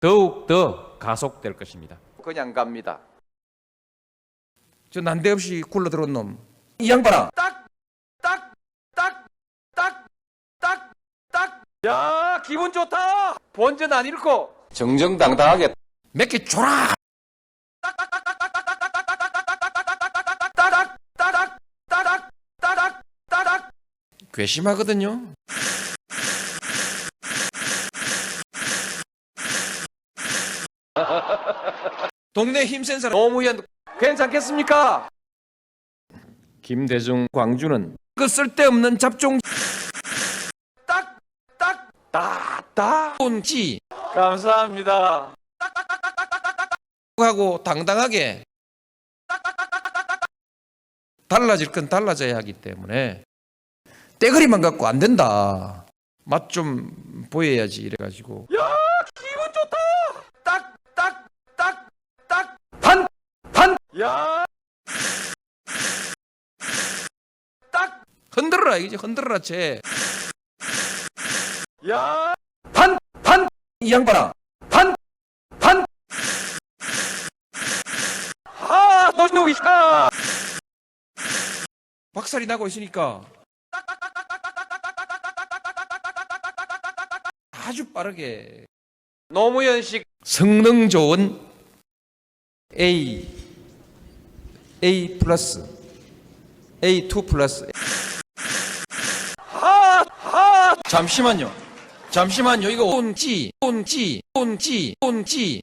더욱 더 가속될 것입니다. 그냥 갑니다. 저 난데없이 굴러 들어온 놈. 이 양반아. 딱, 딱, 딱, 딱, 딱, 딱. 야, 기분 좋다. 본전 안 잃고 정정당당하게 몇 개 줘라. 괘씸하거든요. 동네 힘센 사람 노무현 괜찮겠습니까? 김대중 광주는 그 쓸데없는 잡종 딱, 딱, 딱, 딱. 지 감사합니다. 하고 당당하게 달라질 건 달라져야 하기 때문에 떼거리만 갖고 안 된다. 맛 좀 보여야지 이래가지고 야, 기분 좋다. 딱, 딱, 딱, 딱. 반, 반. 야. 딱, 흔들어라 이제 흔들어라 쟤. 야. 반, 반. 이 양반아 반, 반. 아, 노시노기샤. 박살이 나고 있으니까 아주 빠르게 노무현식 성능 좋은 A A 플러스 A2 플러스. 잠시만요. 잠시만요. 이거 온지 온지 온지 온지